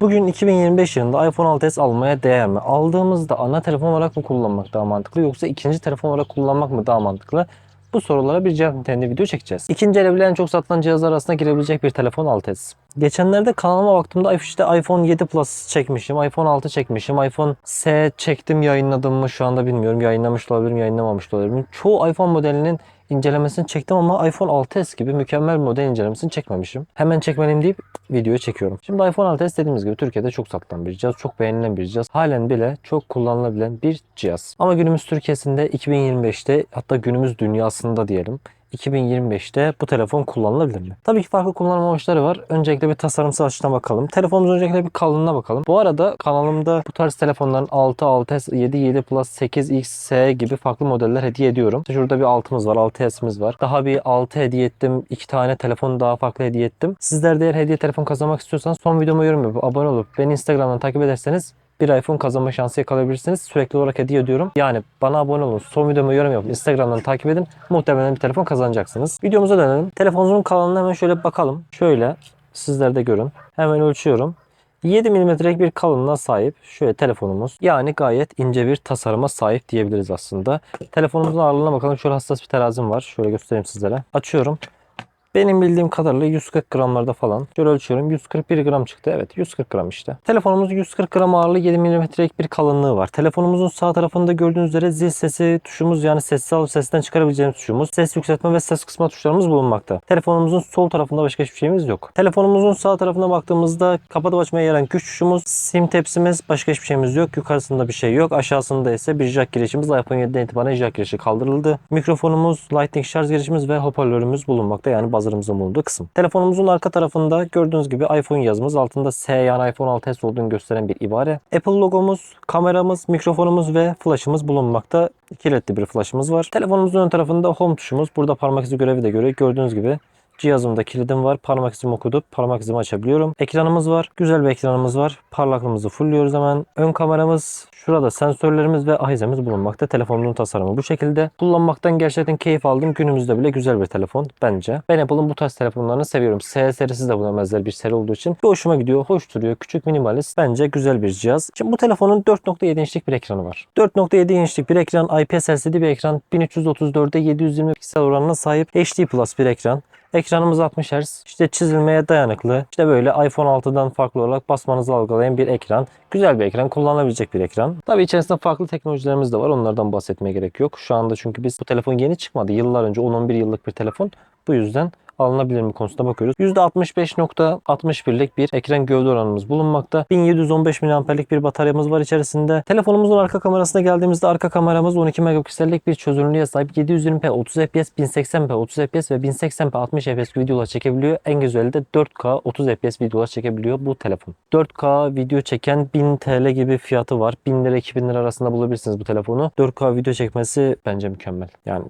Bugün 2025 yılında iPhone 6s almaya değer mi? Aldığımızda ana telefon olarak mı kullanmak daha mantıklı yoksa ikinci telefon olarak kullanmak mı daha mantıklı? Bu sorulara bir cevap niteliğinde video çekeceğiz. İkinci ele en çok satılan cihazlar arasında girebilecek bir telefon 6s. Geçenlerde kanalıma baktığımda işte iPhone 7 Plus çekmişim, iPhone 6 çekmişim, iPhone S çektim yayınladım mı şu anda bilmiyorum. Yayınlamış olabilirim, yayınlamamış olabilirim. Çoğu iPhone modelinin incelemesini çektim ama iPhone 6s gibi mükemmel model incelemesini çekmemişim. Hemen çekmeliyim deyip videoyu çekiyorum. Şimdi iPhone 6s dediğimiz gibi Türkiye'de çok satılan bir cihaz, çok beğenilen bir cihaz. Halen bile çok kullanılabilen bir cihaz. Ama günümüz Türkiye'sinde 2025'te hatta günümüz dünyasında diyelim 2025'te bu telefon kullanılabilir mi? Tabii ki farklı kullanım amaçları var. Öncelikle bir tasarımsal açıdan bakalım. Telefonumuzun öncelikle bir kalınlığına bakalım. Bu arada kanalımda bu tarz telefonların 6, 6S, 7, 7 Plus, 8, XS gibi farklı modeller hediye ediyorum. Şurada bir 6'mız var, 6S'imiz var. Daha bir 6 hediye ettim. 2 tane telefon daha farklı hediye ettim. Sizler de eğer hediye telefon kazanmak istiyorsanız son videoma yorum yapıp abone olup beni Instagram'dan takip ederseniz bir iPhone kazanma şansı yakalayabilirsiniz. Sürekli olarak hediye ediyorum. Yani bana abone olun. Son videoma yorum yapın. Instagram'dan takip edin. Muhtemelen bir telefon kazanacaksınız. Videomuza dönelim. Telefonumuzun kalınlığına hemen şöyle bakalım. Şöyle sizler de görün. Hemen ölçüyorum. 7 mm'lik bir kalınlığa sahip şöyle telefonumuz. Yani gayet ince bir tasarıma sahip diyebiliriz aslında. Telefonumuzun ağırlığına bakalım. Şöyle hassas bir terazim var. Şöyle göstereyim sizlere. Açıyorum. Benim bildiğim kadarıyla 140 gramlarda falan. Şöyle ölçüyorum. 141 gram çıktı. Evet 140 gram işte. Telefonumuz 140 gram ağırlığı 7 mm'lik bir kalınlığı var. Telefonumuzun sağ tarafında gördüğünüz üzere zil sesi tuşumuz yani sessiz alıp sesten çıkarabileceğimiz tuşumuz. Ses yükseltme ve ses kısma tuşlarımız bulunmakta. Telefonumuzun sol tarafında başka hiçbir şeyimiz yok. Telefonumuzun sağ tarafına baktığımızda kapatıp açmaya yarayan güç tuşumuz, sim tepsimiz, başka hiçbir şeyimiz yok. Yukarısında bir şey yok. Aşağısında ise bir jack girişimiz. iPhone 7'den itibaren jack girişi kaldırıldı. Mikrofonumuz, lightning şarj girişimiz ve hoparlörümüz bulunmakta. Yani buzzer'ımızın bulunduğu kısım. Telefonumuzun arka tarafında gördüğünüz gibi iPhone yazımız altında S yani iPhone 6s olduğunu gösteren bir ibare. Apple logomuz, kameramız, mikrofonumuz ve flash'ımız bulunmakta. Kilitli bir flash'ımız var. Telefonumuzun ön tarafında home tuşumuz. Burada parmak izi görevi de görüyor. Gördüğünüz gibi Cihazımda kilidim var. Parmak izimi okudup parmak izimi açabiliyorum. Ekranımız var. Güzel bir ekranımız var. Parlaklığımızı fullliyoruz hemen. Ön kameramız, şurada sensörlerimiz ve ahizemiz bulunmakta. Telefonun tasarımı bu şekilde. Kullanmaktan gerçekten keyif aldım. Günümüzde bile güzel bir telefon bence. Ben Apple'ın bu tarz telefonlarını seviyorum. S serisi de buna benzer bir seri olduğu için bir hoşuma gidiyor. Hoş duruyor. Küçük minimalist. Bence güzel bir cihaz. Şimdi bu telefonun 4.7 inçlik bir ekranı var. 4.7 inçlik bir ekran. IPS LCD bir ekran. 1334'e 720 piksel oranına sahip HD Plus bir ekran. Ekranımız 60 Hz. İşte çizilmeye dayanıklı. İşte böyle iPhone 6'dan farklı olarak basmanızı algılayan bir ekran. Güzel bir ekran, kullanılabilecek bir ekran. Tabii içerisinde farklı teknolojilerimiz de var. Onlardan bahsetmeye gerek yok. Şu anda çünkü biz bu telefon yeni çıkmadı. Yıllar önce 10-11 yıllık bir telefon. Bu yüzden alınabilir mi konusunda bakıyoruz. %65.61'lik bir ekran gövde oranımız bulunmakta. 1715 mAh'lik bir bataryamız var içerisinde. Telefonumuzun arka kamerasına geldiğimizde arka kameramız 12 megapiksellik bir çözünürlüğe sahip. 720p 30 fps, 1080p 30 fps ve 1080p 60 fps videolar çekebiliyor. En güzeli de 4K 30 fps videolar çekebiliyor bu telefon. 4K video çeken 1000 TL gibi fiyatı var. 1000 lira 2000 lira arasında bulabilirsiniz bu telefonu. 4K video çekmesi bence mükemmel. Yani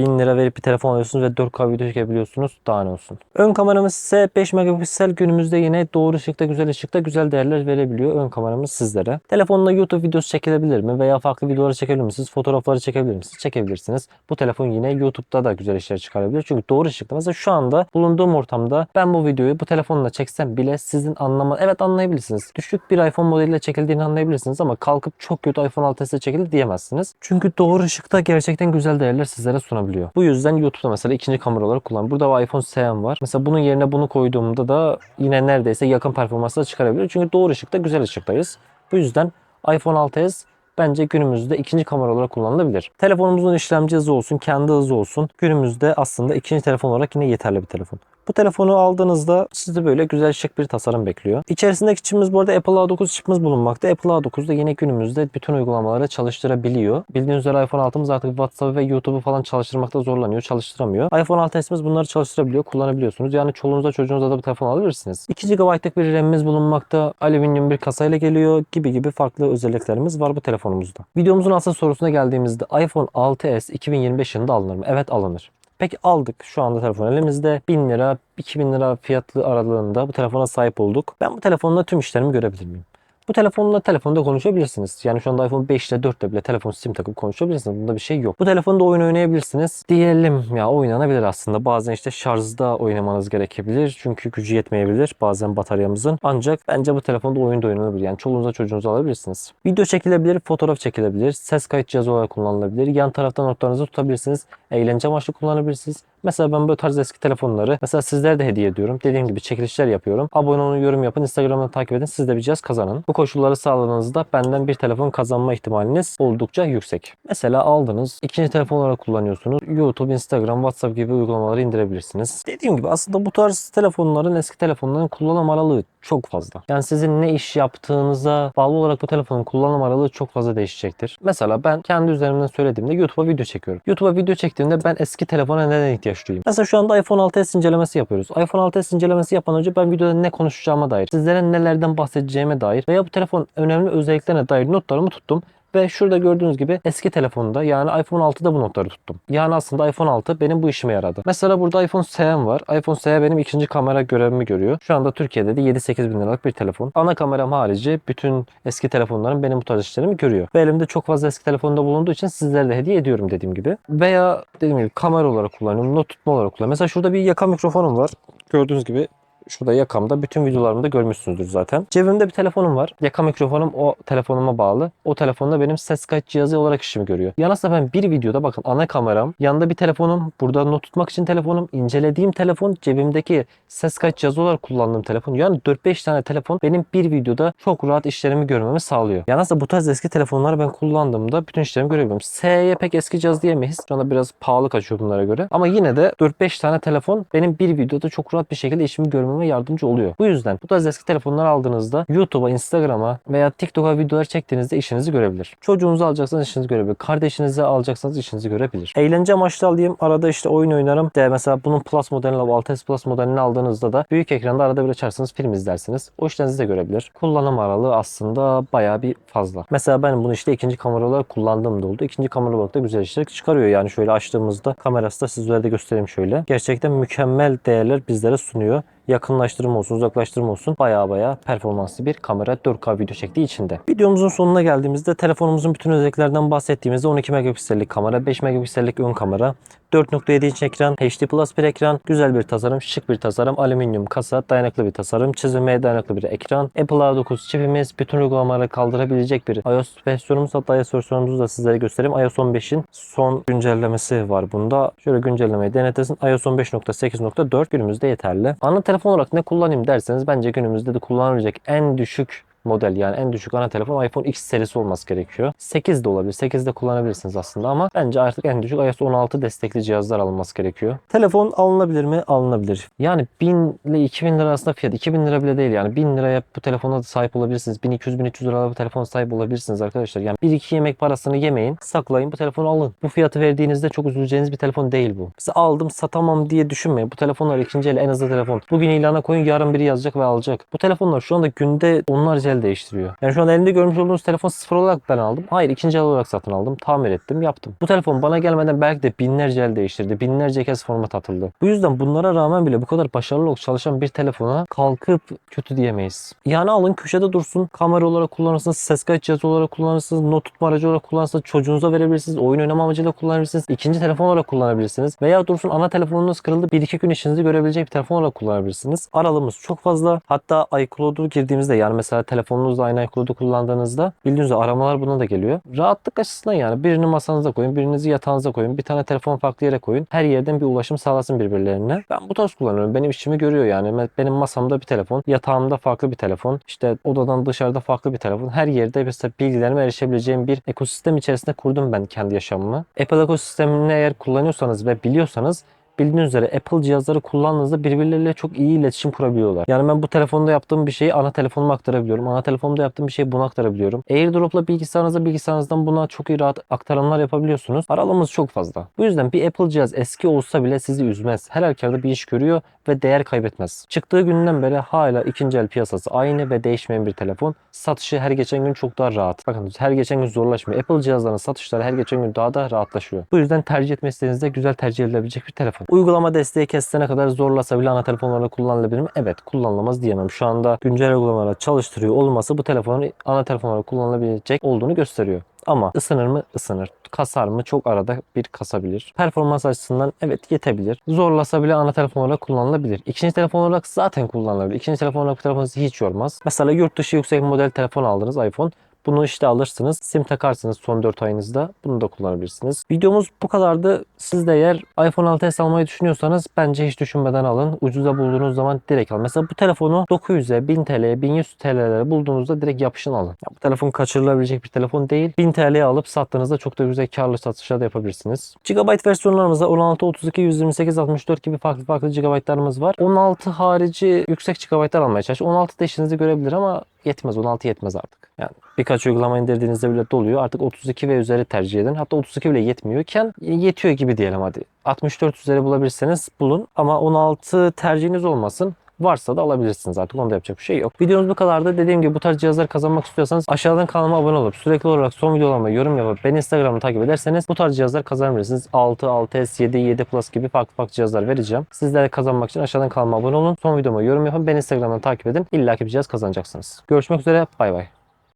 1000 lira verip bir telefon alıyorsunuz ve 4K video çekebiliyorsunuz. Daha ne olsun. Ön kameramız ise 5 megapiksel günümüzde yine doğru ışıkta, güzel ışıkta güzel değerler verebiliyor. Ön kameramız sizlere. Telefonla YouTube videosu çekilebilir mi? Veya farklı videoları çekebilir misiniz? Fotoğrafları çekebilir misiniz? Çekebilirsiniz. Bu telefon yine YouTube'da da güzel işler çıkarabilir. Çünkü doğru ışıkta. Mesela şu anda bulunduğum ortamda ben bu videoyu bu telefonla çeksem bile sizin anlama evet anlayabilirsiniz. Düşük bir iPhone modeliyle çekildiğini anlayabilirsiniz ama kalkıp çok kötü iPhone 6s'e çekildi diyemezsiniz. Çünkü doğru ışıkta gerçekten güzel değerler sizlere sunabiliyor. Bu yüzden YouTube'da mesela ikinci kamera olarak kullan. Burada iPhone SE'm var. Mesela bunun yerine bunu koyduğumda da yine neredeyse yakın performansla çıkarabilir. Çünkü doğru ışıkta güzel ışıktayız. Bu yüzden iPhone 6s bence günümüzde ikinci kamera olarak kullanılabilir. Telefonumuzun işlemci hızı olsun, kendi hızı olsun. Günümüzde aslında ikinci telefon olarak yine yeterli bir telefon. Bu telefonu aldığınızda sizi böyle güzel şık bir tasarım bekliyor. İçerisindeki çipimiz bu arada Apple A9 çipimiz bulunmakta. Apple A9'da yine günümüzde bütün uygulamaları çalıştırabiliyor. Bildiğiniz üzere iPhone 6'mız artık WhatsApp ve YouTube'u falan çalıştırmakta zorlanıyor, çalıştıramıyor. iPhone 6s'imiz bunları çalıştırabiliyor, kullanabiliyorsunuz. Yani çoluğunuza çocuğunuza da bir telefon alabilirsiniz. 2 GB'lık bir RAM'imiz bulunmakta. Alüminyum bir kasayla geliyor gibi gibi farklı özelliklerimiz var bu telefonumuzda. Videomuzun asıl sorusuna geldiğimizde iPhone 6s 2025 yılında alınır mı? Evet alınır. Peki aldık şu anda telefon elimizde 1000 lira 2000 lira fiyatlı aralığında bu telefona sahip olduk. Ben bu telefonla tüm işlerimi görebilir miyim? Bu telefonla telefonda konuşabilirsiniz. Yani şu anda iPhone 5 ile 4 ile bile telefon sim takıp konuşabilirsiniz. Bunda bir şey yok. Bu telefonda oyun oynayabilirsiniz. Diyelim ya oynanabilir aslında. Bazen işte şarjda oynamanız gerekebilir. Çünkü gücü yetmeyebilir bazen bataryamızın. Ancak bence bu telefonda oyun da oynanabilir. Yani çoluğunuza çocuğunuza alabilirsiniz. Video çekilebilir, fotoğraf çekilebilir, ses kayıt cihazı olarak kullanılabilir. Yan taraftan notlarınızı tutabilirsiniz. Eğlence amaçlı kullanabilirsiniz. Mesela ben böyle tarz eski telefonları mesela sizlere de hediye ediyorum. Dediğim gibi çekilişler yapıyorum. Abone olun, yorum yapın, Instagram'dan takip edin. Siz de bir cihaz kazanın. Bu koşulları sağladığınızda benden bir telefon kazanma ihtimaliniz oldukça yüksek. Mesela aldınız, ikinci telefon olarak kullanıyorsunuz. YouTube, Instagram, WhatsApp gibi uygulamaları indirebilirsiniz. Dediğim gibi aslında bu tarz telefonların, eski telefonların kullanım aralığı çok fazla. Yani sizin ne iş yaptığınıza bağlı olarak bu telefonun kullanım aralığı çok fazla değişecektir. Mesela ben kendi üzerimden söylediğimde YouTube'a video çekiyorum. YouTube'a video çektiğimde ben eski telefona neden ihtiyaç? Mesela şu anda iPhone 6s incelemesi yapıyoruz. iPhone 6s incelemesi yapmadan önce ben videoda ne konuşacağıma dair, sizlere nelerden bahsedeceğime dair veya bu telefon önemli özelliklerine dair notlarımı tuttum. Ve şurada gördüğünüz gibi eski telefonda yani iPhone 6'da bu notları tuttum. Yani aslında iPhone 6 benim bu işime yaradı. Mesela burada iPhone SE'm var. iPhone SE benim ikinci kamera görevimi görüyor. Şu anda Türkiye'de de 7-8 bin liralık bir telefon. Ana kameram harici bütün eski telefonlarım benim bu tarz işlerimi görüyor. Ve elimde çok fazla eski telefonda bulunduğu için sizlere de hediye ediyorum dediğim gibi. Veya dediğim gibi kamera olarak kullanıyorum. Not tutma olarak kullanıyorum. Mesela şurada bir yaka mikrofonum var. Gördüğünüz gibi Şurada yakamda bütün videolarımda görmüşsünüzdür zaten. Cebimde bir telefonum var. Yaka mikrofonum o telefonuma bağlı. O telefonda benim ses kayıt cihazı olarak işimi görüyor. Yani aslında ben bir videoda bakın ana kameram, yanında bir telefonum, burada not tutmak için telefonum, incelediğim telefon, cebimdeki ses kayıt cihazı olarak kullandığım telefon. Yani 4-5 tane telefon benim bir videoda çok rahat işlerimi görmemi sağlıyor. Yani aslında bu tarz eski telefonları ben kullandığımda bütün işlerimi görebiliyorum. S'ye pek eski cihaz diyemeyiz. Şu anda biraz pahalı kaçıyor bunlara göre. Ama yine de 4-5 tane telefon benim bir videoda çok rahat bir şekilde işimi görmeme yardımcı oluyor. Bu yüzden bu tarz eski telefonlar aldığınızda YouTube'a, Instagram'a veya TikTok'a videolar çektiğinizde işinizi görebilir. Çocuğunuzu alacaksanız işinizi görebilir. Kardeşinizi alacaksanız işinizi görebilir. Eğlence amaçlı alayım. Arada işte oyun oynarım. De mesela bunun Plus modelini alıp 6S Plus modelini aldığınızda da büyük ekranda arada bir açarsınız film izlersiniz. O işlerinizi de görebilir. Kullanım aralığı aslında bayağı bir fazla. Mesela ben bunu işte ikinci kamera olarak kullandığım da oldu. İkinci kamera olarak da güzel işler çıkarıyor. Yani şöyle açtığımızda kamerası da sizlere de göstereyim şöyle. Gerçekten mükemmel değerler bizlere sunuyor yakınlaştırma olsun, uzaklaştırma olsun baya baya performanslı bir kamera 4K video çektiği içinde. Videomuzun sonuna geldiğimizde telefonumuzun bütün özelliklerinden bahsettiğimizde 12 megapiksellik kamera, 5 megapiksellik ön kamera, 4.7 inç ekran, HD Plus bir ekran, güzel bir tasarım, şık bir tasarım, alüminyum kasa, dayanıklı bir tasarım, çizilmeye dayanıklı bir ekran, Apple A9 çipimiz, bütün uygulamaları kaldırabilecek bir iOS versiyonumuz hatta iOS versiyonumuzu da sizlere göstereyim. iOS 15'in son güncellemesi var bunda. Şöyle güncellemeyi denetlesin. iOS 15.8.4 günümüzde yeterli. Ana telefon olarak ne kullanayım derseniz bence günümüzde de kullanılabilecek en düşük model yani en düşük ana telefon iPhone X serisi olması gerekiyor. 8 de olabilir. 8 de kullanabilirsiniz aslında ama bence artık en düşük iOS 16 destekli cihazlar alınması gerekiyor. Telefon alınabilir mi? Alınabilir. Yani 1000 ile 2000 lira arasında fiyat. 2000 lira bile değil yani. 1000 liraya bu telefona sahip olabilirsiniz. 1200-1300 liraya bu telefona sahip olabilirsiniz arkadaşlar. Yani 1-2 yemek parasını yemeyin. Saklayın bu telefonu alın. Bu fiyatı verdiğinizde çok üzüleceğiniz bir telefon değil bu. Size aldım satamam diye düşünmeyin. Bu telefonlar ikinci el en hızlı telefon. Bugün ilana koyun yarın biri yazacak ve alacak. Bu telefonlar şu anda günde onlarca el değiştiriyor. Yani şu an elimde görmüş olduğunuz telefon sıfır olarak ben aldım. Hayır ikinci el olarak satın aldım. Tamir ettim yaptım. Bu telefon bana gelmeden belki de binlerce el değiştirdi. Binlerce kez format atıldı. Bu yüzden bunlara rağmen bile bu kadar başarılı olarak çalışan bir telefona kalkıp kötü diyemeyiz. Yani alın köşede dursun. Kamera olarak kullanırsınız. Ses kayıt cihazı olarak kullanırsınız. Not tutma aracı olarak kullanırsınız. Çocuğunuza verebilirsiniz. Oyun oynama amacıyla kullanabilirsiniz. İkinci telefon olarak kullanabilirsiniz. Veya dursun ana telefonunuz kırıldı. 1-2 gün işinizi görebilecek bir telefon olarak kullanabilirsiniz. Aralığımız çok fazla. Hatta iCloud'u girdiğimizde yani mesela telefonunuzla aynı iCloud'u kullandığınızda bildiğiniz üzere aramalar buna da geliyor. Rahatlık açısından yani birini masanıza koyun, birinizi yatağınıza koyun, bir tane telefon farklı yere koyun. Her yerden bir ulaşım sağlasın birbirlerine. Ben bu tarz kullanıyorum. Benim işimi görüyor yani. Benim masamda bir telefon, yatağımda farklı bir telefon, işte odadan dışarıda farklı bir telefon. Her yerde mesela bilgilerime erişebileceğim bir ekosistem içerisinde kurdum ben kendi yaşamımı. Apple ekosistemini eğer kullanıyorsanız ve biliyorsanız bildiğiniz üzere Apple cihazları kullandığınızda birbirleriyle çok iyi iletişim kurabiliyorlar. Yani ben bu telefonda yaptığım bir şeyi ana telefonuma aktarabiliyorum. Ana telefonumda yaptığım bir şeyi buna aktarabiliyorum. AirDrop'la bilgisayarınıza bilgisayarınızdan buna çok iyi rahat aktarımlar yapabiliyorsunuz. Aralığımız çok fazla. Bu yüzden bir Apple cihaz eski olsa bile sizi üzmez. Her halükarda bir iş görüyor ve değer kaybetmez. Çıktığı günden beri hala ikinci el piyasası aynı ve değişmeyen bir telefon. Satışı her geçen gün çok daha rahat. Bakın her geçen gün zorlaşmıyor. Apple cihazlarının satışları her geçen gün daha da rahatlaşıyor. Bu yüzden tercih etme istediğinizde güzel tercih edilebilecek bir telefon. Uygulama desteği kesene kadar zorlasa bile ana telefonlarla kullanılabilir mi? Evet kullanılamaz diyemem. Şu anda güncel uygulamalar çalıştırıyor olması bu telefonun ana telefonlarla kullanılabilecek olduğunu gösteriyor. Ama ısınır mı? Isınır. Kasar mı? Çok arada bir kasabilir. Performans açısından evet yetebilir. Zorlasa bile ana telefon olarak kullanılabilir. İkinci telefon olarak zaten kullanılabilir. İkinci telefon olarak bu telefon sizi hiç yormaz. Mesela yurt dışı yüksek model telefon aldınız iPhone. Bunu işte alırsınız. Sim takarsınız son 4 ayınızda. Bunu da kullanabilirsiniz. Videomuz bu kadardı. Siz de eğer iPhone 6s almayı düşünüyorsanız bence hiç düşünmeden alın. Ucuza bulduğunuz zaman direkt alın. Mesela bu telefonu 900'e, 1000 TL'ye, 1100 TL'lere bulduğunuzda direkt yapışın alın. Ya bu telefon kaçırılabilecek bir telefon değil. 1000 TL'ye alıp sattığınızda çok da güzel karlı satışlar da yapabilirsiniz. Gigabyte versiyonlarımızda 16, 32, 128, 64 gibi farklı farklı gigabaytlarımız var. 16 harici yüksek gigabaytlar almaya çalışın. 16 da işinizi görebilir ama yetmez. 16 yetmez artık. Yani birkaç uygulama indirdiğinizde bile doluyor. Artık 32 ve üzeri tercih edin. Hatta 32 bile yetmiyorken yetiyor gibi diyelim hadi. 64 üzeri bulabilirseniz bulun ama 16 tercihiniz olmasın. Varsa da alabilirsiniz artık. Onda yapacak bir şey yok. Videomuz bu kadardı. Dediğim gibi bu tarz cihazları kazanmak istiyorsanız aşağıdan kanalıma abone olup sürekli olarak son videolarıma yorum yapıp beni Instagram'da takip ederseniz bu tarz cihazlar kazanabilirsiniz. 6, 6S, 7, 7 Plus gibi farklı farklı cihazlar vereceğim. Sizler kazanmak için aşağıdan kanalıma abone olun. Son videoma yorum yapın. Beni Instagram'dan takip edin. İlla ki bir cihaz kazanacaksınız. Görüşmek üzere. Bay bay.